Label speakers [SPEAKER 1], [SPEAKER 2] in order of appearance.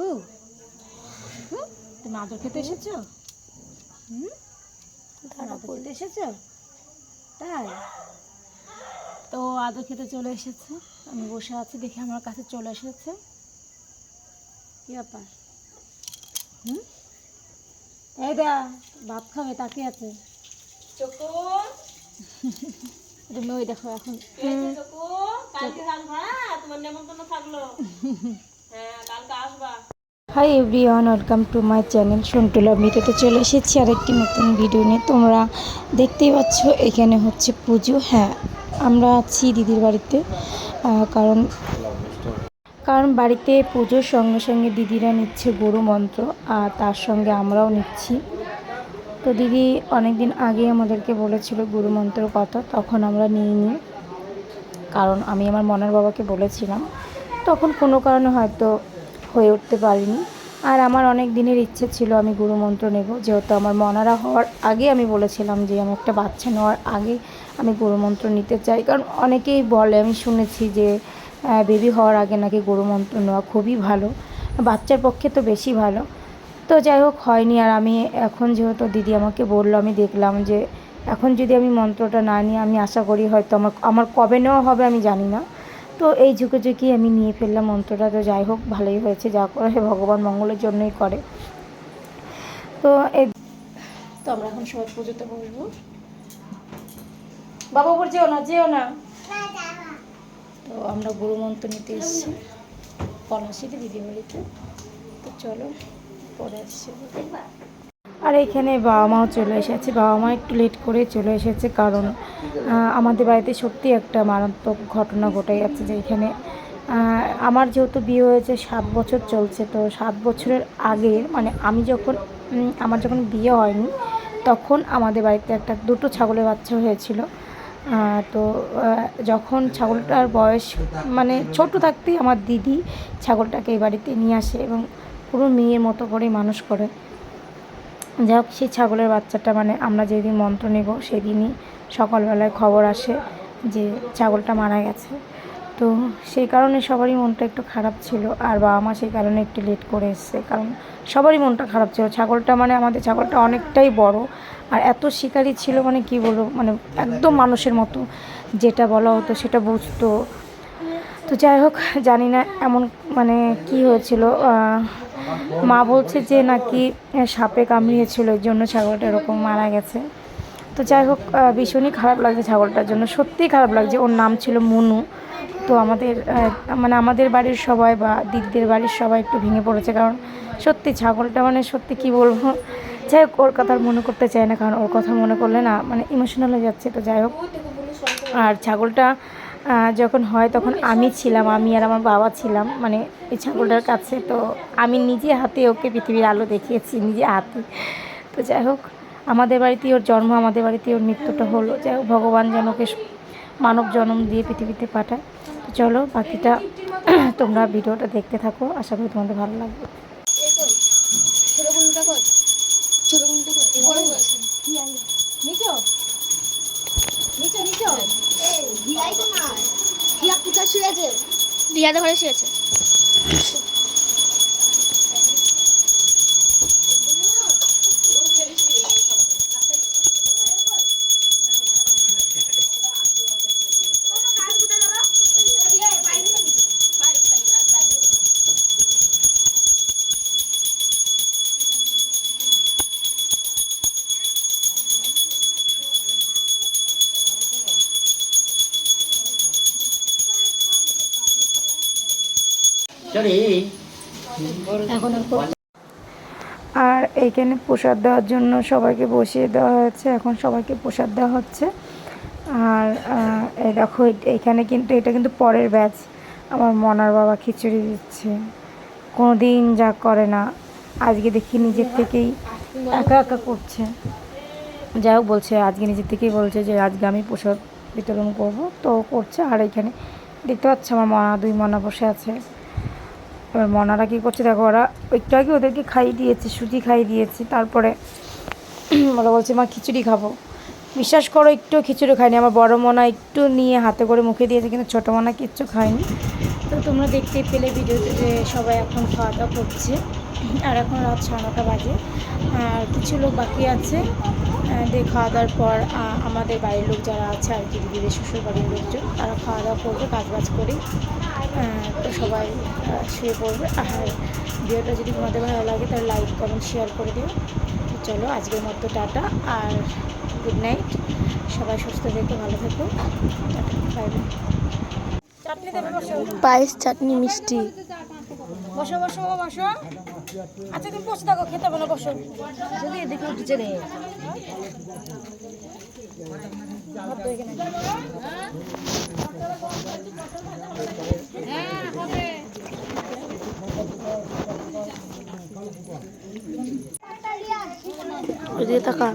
[SPEAKER 1] হুম? তুমি আদর খেতে এসেছ? হুম আদর খেতে এসেছ? তাই? তো আদর খেতে চলে এসেছে। আমি বসে আছি দেখে আমার কাছে চলে এসেছে। কি ব্যাপার? হুম? এই দা ভাত খাবে তাকে আছে। তুমি ওই দেখো এখন। Hi everyone welcome to my channel সন্টুলা মিটোতে চলে এসেছি আর একটি নতুন ভিডিও নিয়ে। তোমরা দেখতেই পাচ্ছ, এখানে হচ্ছে পুজো। হ্যাঁ আমরা আছি দিদির বাড়িতে কারণ কারণ বাড়িতে পুজোর সঙ্গে সঙ্গে দিদিরা নিচ্ছে গুরু মন্ত্র, আর তার সঙ্গে আমরাও নিচ্ছি। তো দিদি অনেক দিন আগে আমাদেরকে বলেছিল গুরু মন্ত্রের কথা, তখন আমরা নিইনি। কারণ আমি আমার মনের বাবাকে বলেছিলাম তখন কোনো কারণে হয়তো হয়ে উঠতে পারিনি। আর আমার অনেক দিনের ইচ্ছে ছিল আমি গুরু মন্ত্র নেব। যেহেতু আমার মনারা হওয়ার আগে আমি বলেছিলাম যে, আমি একটা বাচ্চা নেওয়ার আগে আমি গুরু মন্ত্র নিতে চাই। কারণ অনেকেই বলে, আমি শুনেছি যে বেবি হওয়ার আগে নাকি গুরু মন্ত্র নেওয়া খুবই ভালো। বাচ্চার পক্ষে তো বেশি ভালো। তো যাই হোক, হয়নি। আর আমি এখন যেহেতু দিদি আমাকে বলল, আমি দেখলাম যে, এখন যদি আমি মন্ত্রটা না নিয়ে আমি আশা করি হয়তো আমার আমার কবে নেওয়া হবে আমি জানি না। তো এই ঝুঁকে ঝুঁকি আমি নিয়ে ফেললাম মন্ত্রটা তো যাই হোক, ভালোই হয়েছে, যা করে ভগবান মঙ্গলের জন্যই করে। তো এই তো আমরা এখন সবাই পুজোতে বসবো। বাবা, উপর যেও না যেও না। তো আমরা গুরু মন্ত্র নিতে এসেছি। পলাশিতে দিদি বাড়িতে তো চলো, পরে আসছি। আর এখানে বাবা মাও চলে এসেছে। বাবা মা একটু লেট করে চলে এসেছে কারণ আমাদের বাড়িতে সত্যি একটা মারাত্মক ঘটনা ঘটে গেছে যে এখানে আমার যেহেতু বিয়ে হয়েছে সাত বছর চলছে, তো সাত বছরের আগে মানে আমি যখন আমার যখন বিয়ে হয়নি, তখন আমাদের বাড়িতে একটা দুটো ছাগলের বাচ্চা হয়েছিল। তো যখন ছাগলটার বয়স মানে ছোট থাকতেই আমার দিদি ছাগলটাকে এই বাড়িতে নিয়ে আসে এবং পুরো মেয়ের মতো করেই মানুষ করে। যাই হোক সেই ছাগলের বাচ্চাটা মানে আমরা যেদিন মন্ত্র নেব সেদিনই সকালবেলায় খবর আসে যে ছাগলটা মারা গেছে। তো সেই কারণে সবারই মনটা একটু খারাপ ছিল আর বাবা মা সেই কারণে একটু লেট করে এসছে। কারণ সবারই মনটা খারাপ ছিল। ছাগলটা মানে আমাদের ছাগলটা অনেকটাই বড় আর এত শিকারি ছিল মানে কি বলব মানে একদম মানুষের মতো। যেটা বলা হতো সেটা বুঝতো। তো যাই হোক জানি না এমন মানে কি হয়েছিল মা বলছে যে নাকি সাপে কামড়িয়েছিল, এর জন্য ছাগলটা এরকম মারা গেছে। তো যাই হোক ভীষণই খারাপ লাগছে ছাগলটার জন্য। সত্যিই খারাপ লাগছে। ওর নাম ছিল মনু। তো আমাদের মানে আমাদের বাড়ির সবাই বা দিদিদের বাড়ির সবাই একটু ভেঙে পড়েছে। কারণ সত্যি ছাগলটা মানে সত্যি কি বলব? যাই হোক, ওর কথা মনে করতে চাই না। কারণ ওর কথা মনে করলে না মানে ইমোশনাল হয়ে যাচ্ছে। তো যাই হোক, আর ছাগলটা যখন হয় তখন আমি ছিলাম, আমি আর আমার বাবা ছিলাম মানে এই ছাগলটার কাছে। তো আমি নিজে হাতে ওকে পৃথিবীর আলো দেখিয়েছি, নিজে হাতে। তো যাই হোক, আমাদের বাড়িতে ওর জন্ম, আমাদের বাড়িতে ওর মৃত্যুটা হলো। যাই হোক, ভগবান যেন ওকে মানব জন্ম দিয়ে পৃথিবীতে পাঠায়। তো চলো, বাকিটা তোমরা ভিডিওটা দেখতে থাকো। আশা করি তোমাদের ভালো লাগবে।
[SPEAKER 2] রিয়াদের ঘরে শুয়েছে।
[SPEAKER 1] আর এইখানে প্রসাদ দেওয়ার জন্য সবাইকে বসিয়ে দেওয়া হয়েছে, এখন সবাইকে প্রসাদ দেওয়া হচ্ছে। আর এই দেখো এইখানে কিন্তু, এটা কিন্তু পরের ব্যাচ আমার মনার বাবা খিচুড়ি দিচ্ছে। কোনো দিন যা করে না। আজকে দেখি নিজের থেকেই একা একা করছে। যাই হোক, বলছে, আজকে নিজের থেকেই বলছে যে, আজকে আমি প্রসাদ বিতরণ করব। তো করছে, আর এখানে দেখতে পাচ্ছ আমার মনা, দুই মনা বসে আছে। এবার মনারা কী করছে? দেখো ওরা একটু আগে ওদেরকে খাইয়ে দিয়েছে, সুজি খাইয়ে দিয়েছি। তারপরে ওরা বলছে, মা, খিচুড়ি খাব। বিশ্বাস করো, একটু খিচুড়ি খায়নি আমার বড় মনা একটু নিয়ে হাতে করে মুখে দিয়েছে, কিন্তু ছোটো মনা কিচ্ছু খায়নি। তো তোমরা দেখতেই পেলে ভিডিওতে যে সবাই এখন খাওয়া দাওয়া করছে। আর এখন রাত সাড়ে বাজে। আর কিছু লোক বাকি আছে। দিয়ে খাওয়া দাওয়ার পর আমাদের বাড়ির লোক যারা আছে আর কি, দিদিদের শ্বশুর বাড়ির লোকজন, তারা খাওয়া দাওয়া করবে কাজ বাজ করে তো সবাই শুয়ে পড়বে। আর ভিডিওটা যদি তোমাদের ভালো লাগে তাহলে লাইক কমেন্ট শেয়ার করে দিও। তো চলো আজকের মতো টাটা আর গুড নাইট সবাই সুস্থ থেকো ভালো থেকো। টাটা বাই বাই চাটনি দেবে বসো।
[SPEAKER 2] পায়েস চাটনি মিষ্টি।
[SPEAKER 1] বসো বসো বসো। আচ্ছা তুমি বসে থাকো খেতে হবে না বসো। যদি এদিকে উঠেছে রে ভাত তো এখানে।
[SPEAKER 2] ওদিকে তাকা